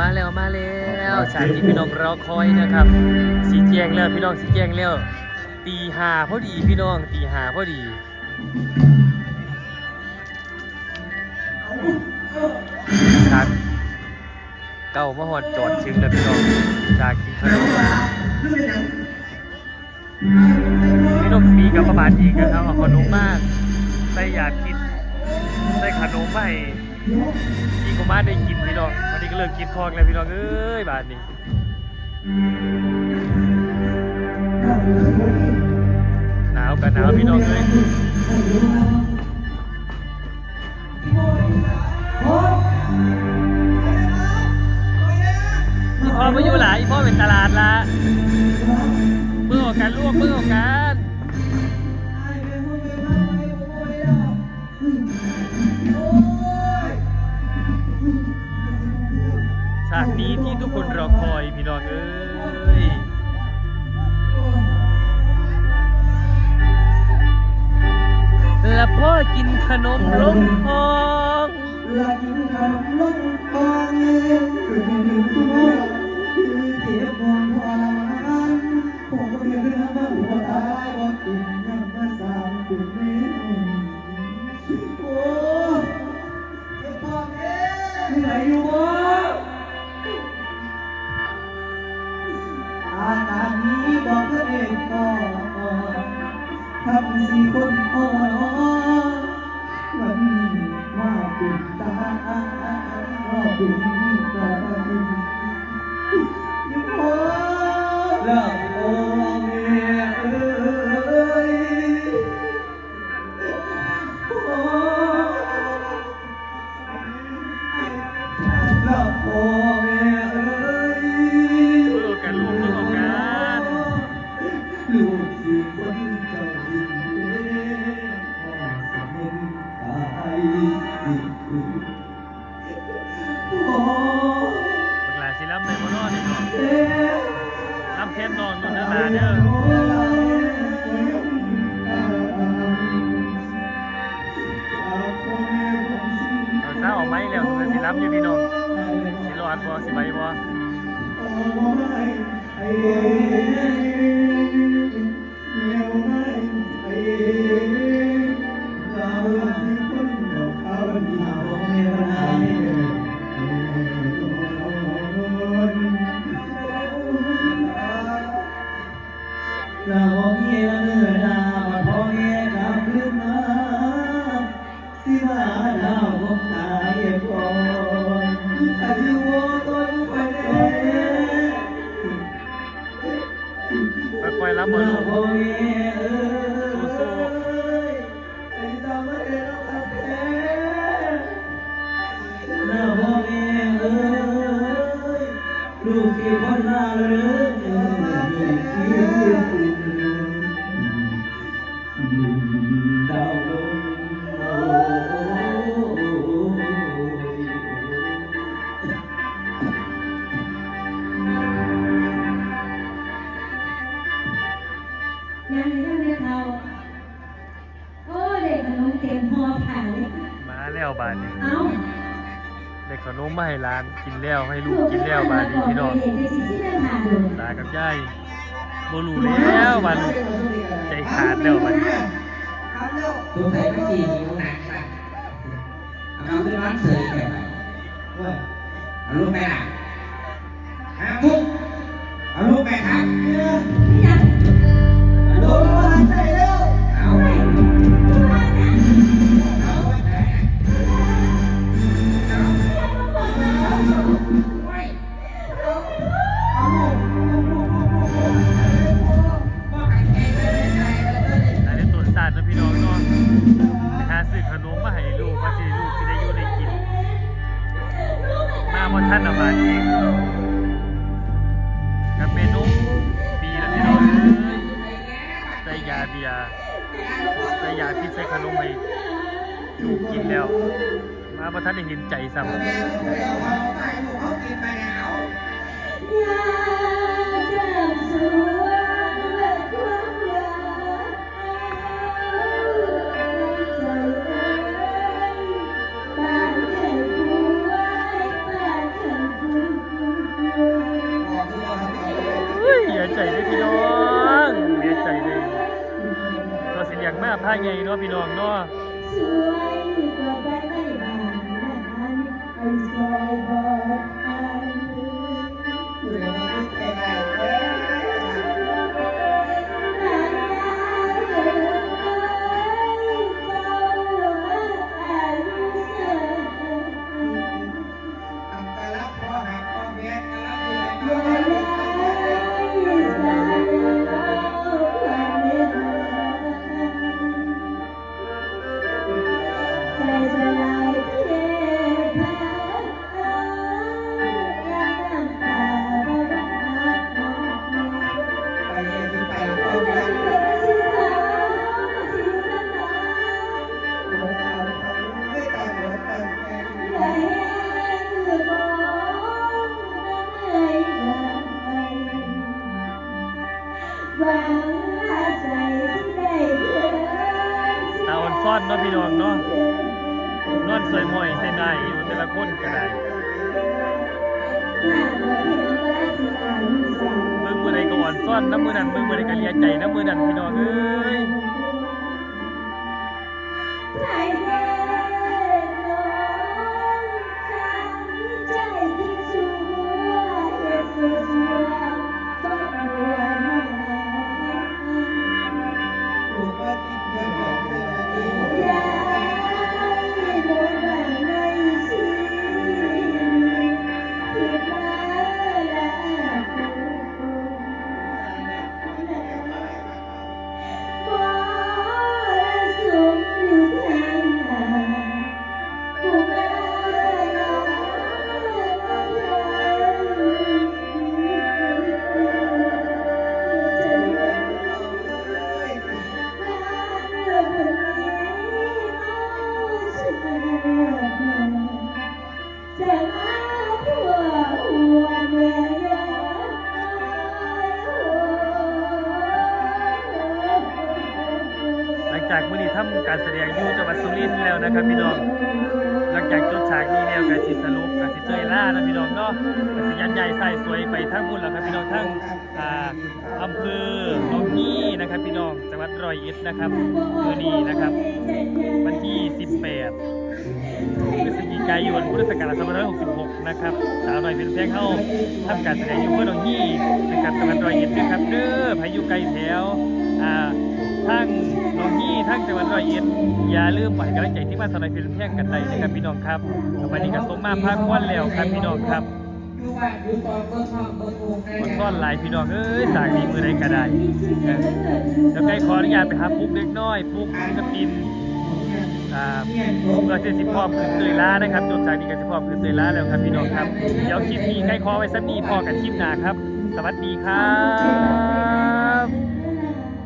มาแล้วมาแล้วฉากที่พี่น้องรอคอยนะครับสีแจงแล้วพี่น้องสีแจงแล้วตีหาพอดีพี่น้องตีหาพอดีฉากเก้ามาหอดจอดชึงแล้วพี่น้องฉากกินขนมพี่น้องมีกับประมาณอีกนะครับเอาขนมมากใส่ยาคิดใส่ขนมไปที่กูมาได้กินพี่น้อง เลิกกินทองแล้วพี่น้องเอ้ยบาทนี้หนาวกันหนาวพี่น้องเลยอีพ่อไม่อยู่หลายอีพ่อเป็นตลาดละเมื่อออกกันลวกเมื่อออกกันากนี้ที่ทุกคนรอคอยพี่น้องเอ้ยและพ่อกินขนมล้มทองและกินขนมล้มทองเองคือหนึ่งตัว การนี้บอกเธอเองก่อทำสิคนอ่อนวันนี้ว่าปิดตาว่าปิดตายิ่งพอแล้วโอ้เมียเอ้ แทนนอลาเด้อเอาซาออกไหมแล้วมันสิรับอยู่พี่น้องสิรอดบ่สิไปบ่ ค่อนอายุต้นไปแน่ค่อยๆรับบ่ลูกพ่อเมียเอ้ แล้วบาดนี้เอ้าได้ขนมมาให้หลานกินแล้วให้ลูกกินแล้วบาดนี้พี่น้องเด็กได้สิสิได้ผ่าเลยตากับยายบ่รู้แล้วบาดนี้ใจขาดแล้วบาดนี้สงสัยไม่จีหิวหนักสักเอาขึ้นร้านเสยแบบไหนเอาลูกไปหนักอามุกเอาลูกไปครับไม่อยากเอาลูกมาใจเร็ว มาท่านออกมาเองกับเมนูปีละพี่น้องใส่ยาเบียร์ใส่ยาพิษใส่ขนมไปลูกกินแล้ว มาประท่านได้เห็นใจซ้ำ ท่าใหญ่เนาะพี่น้องเนาะ พี่น้องเนาะนอนสวยมวยเส้นได้อยู่แต่ละคนก็ได้ถ้าบ่เพียงว่าสิอมือใดก็อ่อนซ่อนน้ำมือนั้นเบิ่งมือใดก็เลียใจน้ำมือนั้นพี่น้องเอ้ย จากมื้อนี้ทำการแสดงอยู่จังหวัดสุรินทร์แล้วนะครับพี่น้อง หลังจากจบฉากนี้แล้วก็สิสรุปก็สิเตยล่านะพี่น้องเนาะก็สิยันใหญ่ใส่สวยไปทั้งบุญแล้วครับพี่น้องทั้งอ่าอำเภอหนองฮีนะครับพี่น้องจังหวัดร้อยเอ็ดนะครับมื้อนี้นะครับ วันที่ 18พฤศจิกายนพุทธศักราช2566 นะครับ สาวน้อยเป็นแพงเข้าทำการแสดงอยู่เพื่อนองฮีนะครับจังหวัดรอยเอ็ดนะครับ เด้อพายุไกลแถว อ่า ทั้งหนองฮีทั้งจังหวัดร้อยเอ็ดอย่าลืมปล่อยกำลังใจที่มาสน้อยเป็นแพงกันได้นะครับพี่น้องครับวันนี้ก็ส่งมาพักวันแล้วครับพี่น้องครับอยู่บ้าดูตอนเบิ่งห้องเบิ่งโอ่งได้มันไงซ่อนหลายพี่น้องเอ้ยสากดีมือใดก็ได้แล้วใกล้ขออนุญาตไปหาปุ๊กเล็กน้อยปุ๊กกระปินอ่าเนี่ยผผมมก็จะสิพร้อขึ้นเตยล้านะครับจนจากนี้ก็สิพร้อขึ้นเตยล้าแล้วครับพี่น้องครับ เดี๋ยวคลิปนี้ใกล้คอไว้สักนี้พอกับคลิปหน้าครับ สวัสดีครับ